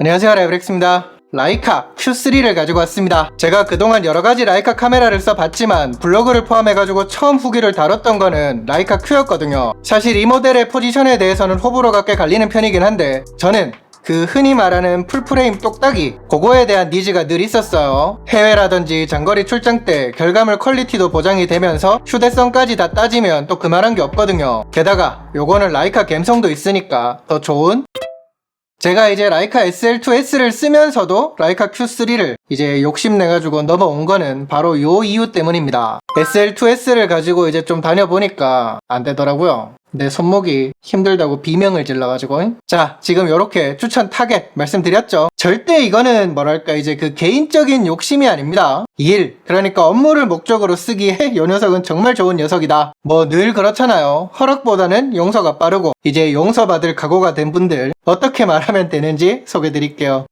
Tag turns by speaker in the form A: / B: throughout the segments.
A: 안녕하세요 라이브렉스입니다. 라이카 Q3를 가지고 왔습니다. 제가 그동안 여러가지 라이카 카메라를 써봤지만 블로그를 포함해가지고 처음 후기를 다뤘던 거는 라이카 Q였거든요. 사실 이 모델의 포지션에 대해서는 호불호가 꽤 갈리는 편이긴 한데 저는 그 흔히 말하는 풀프레임 똑딱이 그거에 대한 니즈가 늘 있었어요. 해외라든지 장거리 출장 때 결과물 퀄리티도 보장이 되면서 휴대성까지 다 따지면 또 그만한 게 없거든요. 게다가 요거는 라이카 감성도 있으니까 더 좋은 제가 이제 라이카 SL2S를 쓰면서도 라이카 Q3를 이제 욕심내가지고 넘어온 거는 바로 요 이유 때문입니다. SL2S를 가지고 이제 좀 다녀보니까 안 되더라고요. 내 손목이 힘들다고 비명을 질러가지고. 자 지금 요렇게 추천 타겟 말씀드렸죠? 절대 이거는 뭐랄까 이제 그 개인적인 욕심이 아닙니다. 일 그러니까 업무를 목적으로 쓰기에 요 녀석은 정말 좋은 녀석이다. 뭐 늘 그렇잖아요. 허락보다는 용서가 빠르고 이제 용서받을 각오가 된 분들 어떻게 말하면 되는지 소개드릴게요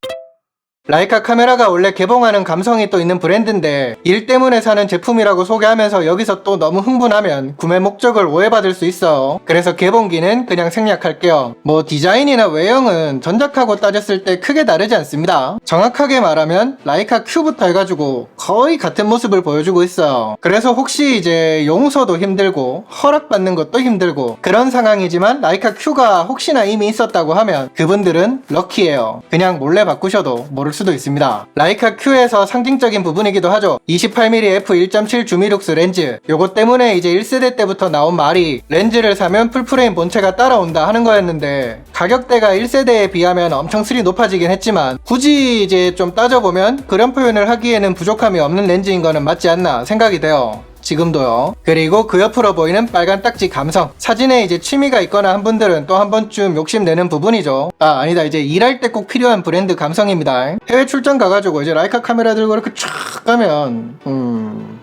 A: 라이카 카메라가 원래 개봉하는 감성이 또 있는 브랜드인데 일 때문에 사는 제품이라고 소개하면서 여기서 또 너무 흥분하면 구매 목적을 오해받을 수 있어. 그래서 개봉기는 그냥 생략할게요. 뭐 디자인이나 외형은 전작하고 따졌을 때 크게 다르지 않습니다. 정확하게 말하면 라이카 Q부터 해가지고 거의 같은 모습을 보여주고 있어요 그래서 혹시 이제 용서도 힘들고 허락받는 것도 힘들고 그런 상황이지만 라이카 Q가 혹시나 이미 있었다고 하면 그분들은 럭키예요. 그냥 몰래 바꾸셔도 모를 수도 있습니다. 라이카 Q에서 상징적인 부분이기도 하죠. 28mm f1.7 주미룩스 렌즈. 요것 때문에 이제 1세대 때부터 나온 말이 렌즈를 사면 풀프레임 본체가 따라온다 하는 거였는데 가격대가 1세대에 비하면 엄청 슬이 높아지긴 했지만 굳이 이제 좀 따져보면 그런 표현을 하기에는 부족함이 없는 렌즈인 거는 맞지 않나 생각이 돼요. 지금도요. 그리고 그 옆으로 보이는 빨간 딱지 감성. 사진에 이제 취미가 있거나 한 분들은 또 한 번쯤 욕심내는 부분이죠. 아, 아니다. 이제 일할 때 꼭 필요한 브랜드 감성입니다. 해외 출장 가가지고 이제 라이카 카메라 들고 이렇게 쫙 가면, 음.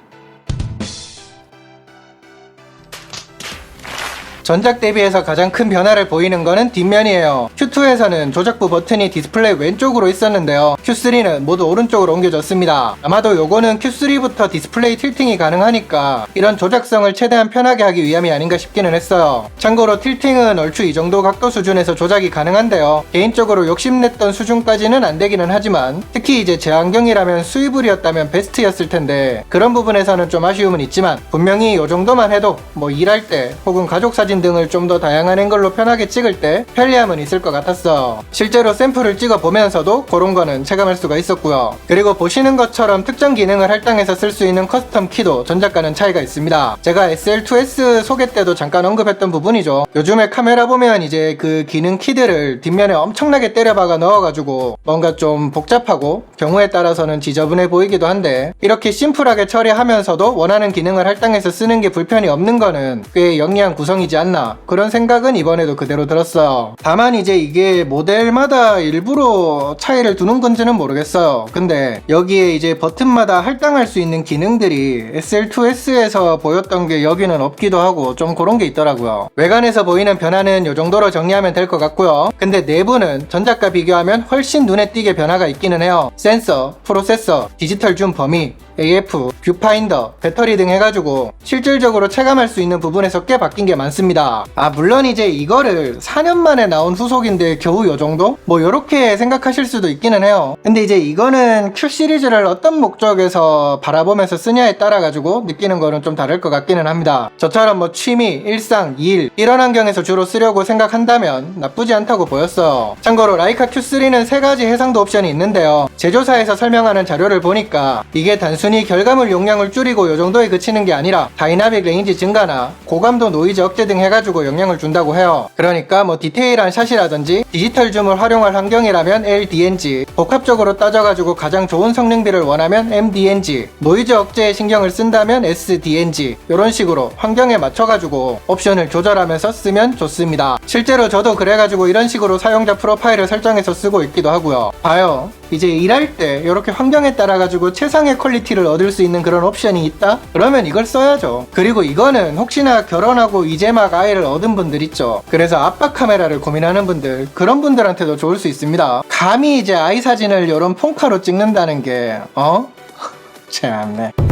A: 전작 대비해서 가장 큰 변화를 보이는 거는 뒷면이에요. Q2에서는 조작부 버튼이 디스플레이 왼쪽으로 있었는데요. Q3는 모두 오른쪽으로 옮겨졌습니다. 아마도 요거는 Q3부터 디스플레이 틸팅이 가능하니까 이런 조작성을 최대한 편하게 하기 위함이 아닌가 싶기는 했어요. 참고로 틸팅은 얼추 이 정도 각도 수준에서 조작이 가능한데요. 개인적으로 욕심냈던 수준까지는 안 되기는 하지만 특히 이제 제 안경이라면 수입을이었다면 베스트였을 텐데 그런 부분에서는 좀 아쉬움은 있지만 분명히 요 정도만 해도 뭐 일할 때 혹은 가족 사진 등을 좀 더 다양한 앵글로 편하게 찍을 때 편리함은 있을 것 같았어. 실제로 샘플을 찍어 보면서도 그런 거는 체감할 수가 있었고요. 그리고 보시는 것처럼 특정 기능을 할당해서 쓸 수 있는 커스텀 키도 전작과는 차이가 있습니다. 제가 SL2S 소개 때도 잠깐 언급했던 부분이죠. 요즘에 카메라 보면 이제 그 기능 키들을 뒷면에 엄청나게 때려박아 넣어가지고 뭔가 좀 복잡하고 경우에 따라서는 지저분해 보이기도 한데 이렇게 심플하게 처리하면서도 원하는 기능을 할당해서 쓰는 게 불편이 없는 거는 꽤 영리한 구성이지 않나 그런 생각은 이번에도 그대로 들었어요. 다만 이제 이게 모델마다 일부러 차이를 두는 건지는 모르겠어요. 근데 여기에 이제 버튼마다 할당할 수 있는 기능들이 SL2S에서 보였던 게 여기는 없기도 하고 좀 그런 게 있더라고요. 외관에서 보이는 변화는 이 정도로 정리하면 될 것 같고요. 근데 내부는 전작과 비교하면 훨씬 눈에 띄게 변화가 있기는 해요. 센서, 프로세서, 디지털 줌 범위, AF, 뷰파인더, 배터리 등 해가지고 실질적으로 체감할 수 있는 부분에서 꽤 바뀐 게 많습니다. 아 물론 이제 이거를 4년 만에 나온 후속인데 겨우 요 정도? 뭐 요렇게 생각하실 수도 있기는 해요. 근데 이제 이거는 Q 시리즈를 어떤 목적에서 바라보면서 쓰냐에 따라 가지고 느끼는 거는 좀 다를 것 같기는 합니다. 저처럼 뭐 취미, 일상, 일 이런 환경에서 주로 쓰려고 생각한다면 나쁘지 않다고 보였어요. 참고로 라이카 Q3는 세 가지 해상도 옵션이 있는데요. 제조사에서 설명하는 자료를 보니까 이게 단순히 결과물 용량을 줄이고 요 정도에 그치는 게 아니라 다이나믹 레인지 증가나 고감도 노이즈 억제 등 해가지고 영향을 준다고 해요. 그러니까 뭐 디테일한 샷이라든지 디지털 줌을 활용할 환경이라면 LDNG, 복합적으로 따져가지고 가장 좋은 성능비를 원하면 MDNG, 노이즈 억제에 신경을 쓴다면 SDNG 이런 식으로 환경에 맞춰가지고 옵션을 조절하면서 쓰면 좋습니다. 실제로 저도 그래가지고 이런 식으로 사용자 프로파일을 설정해서 쓰고 있기도 하고요. 봐요. 이제 일할 때 이렇게 환경에 따라 가지고 최상의 퀄리티를 얻을 수 있는 그런 옵션이 있다? 그러면 이걸 써야죠. 그리고 이거는 혹시나 결혼하고 이제 막 아이를 얻은 분들 있죠. 그래서 아빠 카메라를 고민하는 분들 그런 분들한테도 좋을 수 있습니다. 감히 이제 아이 사진을 이런 폰카로 찍는다는 게 어? 참네.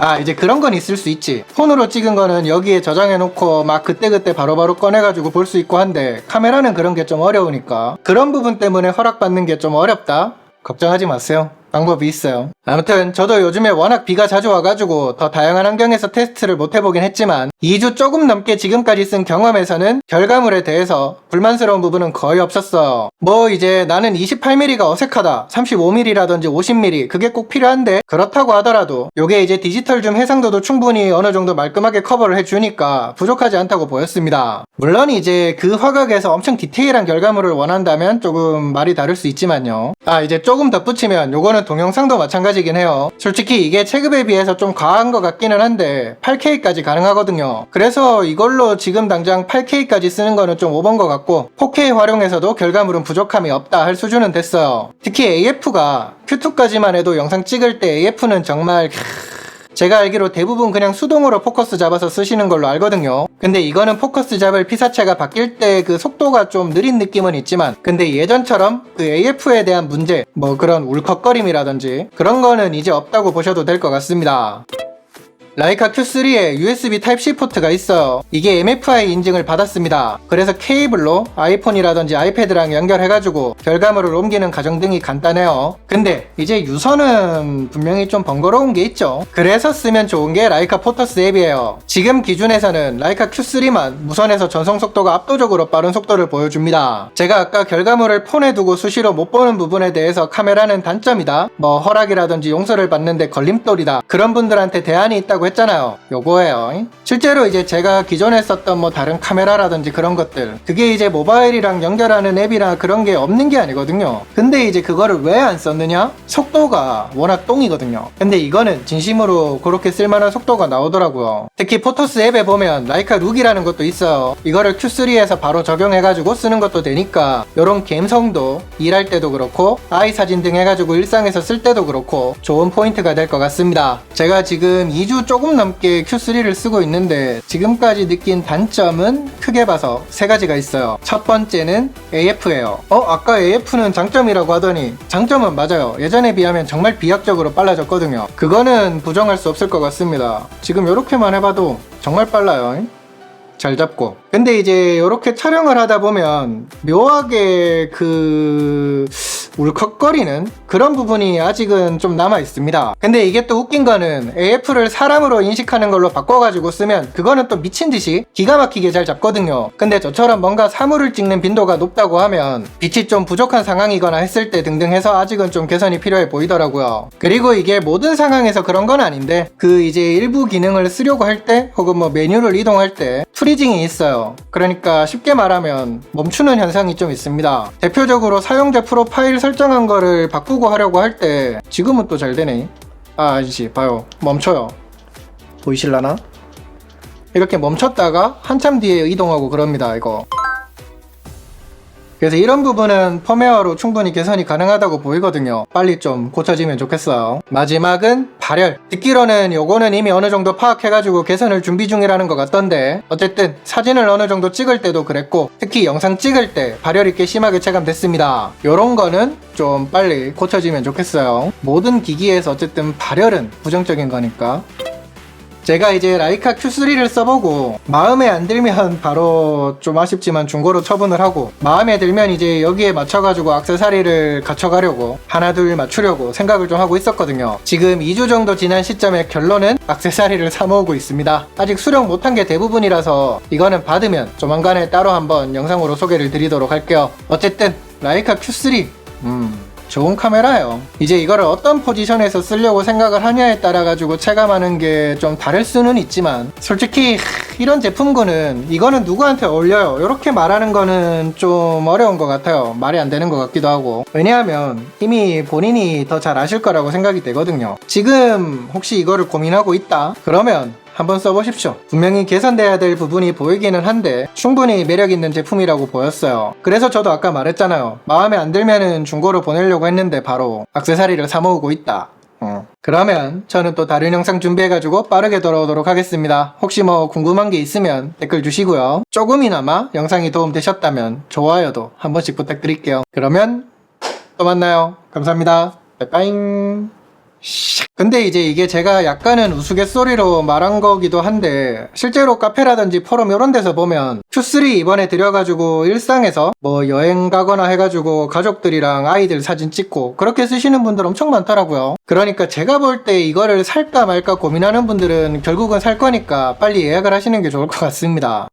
A: 아 이제 그런 건 있을 수 있지. 폰으로 찍은 거는 여기에 저장해 놓고 막 그때그때 바로바로 꺼내가지고 볼 수 있고 한데 카메라는 그런 게 좀 어려우니까. 그런 부분 때문에 허락받는 게 좀 어렵다? 걱정하지 마세요 방법이 있어요. 아무튼 저도 요즘에 워낙 비가 자주 와가지고 더 다양한 환경에서 테스트를 못 해보긴 했지만 2주 조금 넘게 지금까지 쓴 경험에서는 결과물에 대해서 불만스러운 부분은 거의 없었어요 뭐 이제 나는 28mm가 어색하다 35mm라든지 50mm 그게 꼭 필요한데 그렇다고 하더라도 요게 이제 디지털 줌 해상도도 충분히 어느 정도 말끔하게 커버를 해주니까 부족하지 않다고 보였습니다. 물론 이제 그 화각에서 엄청 디테일한 결과물을 원한다면 조금 말이 다를 수 있지만요. 아 이제 조금 덧붙이면 요거는 동영상도 마찬가지긴 해요. 솔직히 이게 체급에 비해서 좀 과한 것 같기는 한데 8K까지 가능하거든요. 그래서 이걸로 지금 당장 8K까지 쓰는 거는 좀 오번 것 같고 4K 활용해서도 결과물은 부족함이 없다 할 수준은 됐어요. 특히 AF가 Q2까지만 해도 영상 찍을 때 AF는 정말 제가 알기로 대부분 그냥 수동으로 포커스 잡아서 쓰시는 걸로 알거든요. 근데 이거는 포커스 잡을 피사체가 바뀔 때 그 속도가 좀 느린 느낌은 있지만 근데 예전처럼 그 AF에 대한 문제 뭐 그런 울컥거림이라든지 그런 거는 이제 없다고 보셔도 될 것 같습니다. 라이카 Q3에 USB Type-C 포트가 있어요. 이게 MFI 인증을 받았습니다. 그래서 케이블로 아이폰이라든지 아이패드랑 연결해가지고 결과물을 옮기는 과정 등이 간단해요. 근데 이제 유선은 분명히 좀 번거로운 게 있죠. 그래서 쓰면 좋은 게 라이카 포터스 앱이에요. 지금 기준에서는 라이카 Q3만 무선에서 전송 속도가 압도적으로 빠른 속도를 보여줍니다. 제가 아까 결과물을 폰에 두고 수시로 못 보는 부분에 대해서 카메라는 단점이다. 뭐 허락이라든지 용서를 받는데 걸림돌이다. 그런 분들한테 대안이 있다고 했잖아요. 요거예요. 실제로 이제 제가 기존에 썼던 뭐 다른 카메라라든지 그런 것들 그게 이제 모바일이랑 연결하는 앱이나 그런 게 없는 게 아니거든요. 근데 이제 그거를 왜 안 썼느냐? 속도가 워낙 똥이거든요. 근데 이거는 진심으로 그렇게 쓸만한 속도가 나오더라고요. 특히 포토스 앱에 보면 라이카 룩이라는 것도 있어요. 이거를 Q3에서 바로 적용해가지고 쓰는 것도 되니까 요런 감성도 일할 때도 그렇고 아이 사진 등 해가지고 일상에서 쓸 때도 그렇고 좋은 포인트가 될 것 같습니다. 제가 지금 2주 조금 넘게 Q3를 쓰고 있는데 지금까지 느낀 단점은 크게 봐서 세 가지가 있어요. 첫 번째는 AF예요. 어 아까 AF는 장점이라고 하더니 장점은 맞아요. 예전에 비하면 정말 비약적으로 빨라졌거든요. 그거는 부정할 수 없을 것 같습니다. 지금 이렇게만 해봐도 정말 빨라요. 잘 잡고. 근데 이제 이렇게 촬영을 하다 보면 묘하게 그 울컥거리는 그런 부분이 아직은 좀 남아 있습니다. 근데 이게 또 웃긴 거는 AF를 사람으로 인식하는 걸로 바꿔가지고 쓰면 그거는 또 미친 듯이 기가 막히게 잘 잡거든요. 근데 저처럼 뭔가 사물을 찍는 빈도가 높다고 하면 빛이 좀 부족한 상황이거나 했을 때 등등 해서 아직은 좀 개선이 필요해 보이더라고요. 그리고 이게 모든 상황에서 그런 건 아닌데 그 이제 일부 기능을 쓰려고 할 때 혹은 뭐 메뉴를 이동할 때 프리징이 있어요. 그러니까 쉽게 말하면 멈추는 현상이 좀 있습니다. 대표적으로 사용자 프로파일 설 정한 거를 바꾸고 하려고 할 때 지금은 또 잘 되네. 아 아저씨 봐요 멈춰요. 보이실라나? 이렇게 멈췄다가 한참 뒤에 이동하고 그럽니다 이거. 그래서 이런 부분은 펌웨어로 충분히 개선이 가능하다고 보이거든요. 빨리 좀 고쳐지면 좋겠어요. 마지막은 발열. 듣기로는 요거는 이미 어느 정도 파악해가지고 개선을 준비 중이라는 것 같던데 어쨌든 사진을 어느 정도 찍을 때도 그랬고 특히 영상 찍을 때 발열이 꽤 심하게 체감됐습니다. 요런 거는 좀 빨리 고쳐지면 좋겠어요. 모든 기기에서 어쨌든 발열은 부정적인 거니까. 제가 이제 라이카 Q3를 써보고 마음에 안 들면 바로 좀 아쉽지만 중고로 처분을 하고 마음에 들면 이제 여기에 맞춰가지고 악세사리를 갖춰가려고 하나 둘 맞추려고 생각을 좀 하고 있었거든요. 지금 2주 정도 지난 시점에 결론은 악세사리를 사 모으고 있습니다. 아직 수령 못한 게 대부분이라서 이거는 받으면 조만간에 따로 한번 영상으로 소개를 드리도록 할게요. 어쨌든 라이카 Q3 음 좋은 카메라예요. 이제 이거를 어떤 포지션에서 쓰려고 생각을 하냐에 따라 가지고 체감하는 게 좀 다를 수는 있지만 솔직히 하, 이런 제품군은 이거는 누구한테 어울려요. 이렇게 말하는 거는 좀 어려운 것 같아요. 말이 안 되는 것 같기도 하고 왜냐하면 이미 본인이 더 잘 아실 거라고 생각이 되거든요. 지금 혹시 이거를 고민하고 있다? 그러면 한번 써보십시오. 분명히 개선돼야 될 부분이 보이기는 한데 충분히 매력 있는 제품이라고 보였어요. 그래서 저도 아까 말했잖아요. 마음에 안 들면은 중고로 보내려고 했는데 바로 악세사리를 사 모으고 있다. 어. 그러면 저는 또 다른 영상 준비해가지고 빠르게 돌아오도록 하겠습니다. 혹시 뭐 궁금한 게 있으면 댓글 주시고요. 조금이나마 영상이 도움되셨다면 좋아요도 한 번씩 부탁드릴게요. 그러면 또 만나요. 감사합니다. 빠이빠잉. 근데 이제 이게 제가 약간은 우스갯소리로 말한 거기도 한데 실제로 카페라든지 포럼 이런 데서 보면 Q3 이번에 들여가지고 일상에서 뭐 여행 가거나 해가지고 가족들이랑 아이들 사진 찍고 그렇게 쓰시는 분들 엄청 많더라고요. 그러니까 제가 볼 때 이거를 살까 말까 고민하는 분들은 결국은 살 거니까 빨리 예약을 하시는 게 좋을 것 같습니다.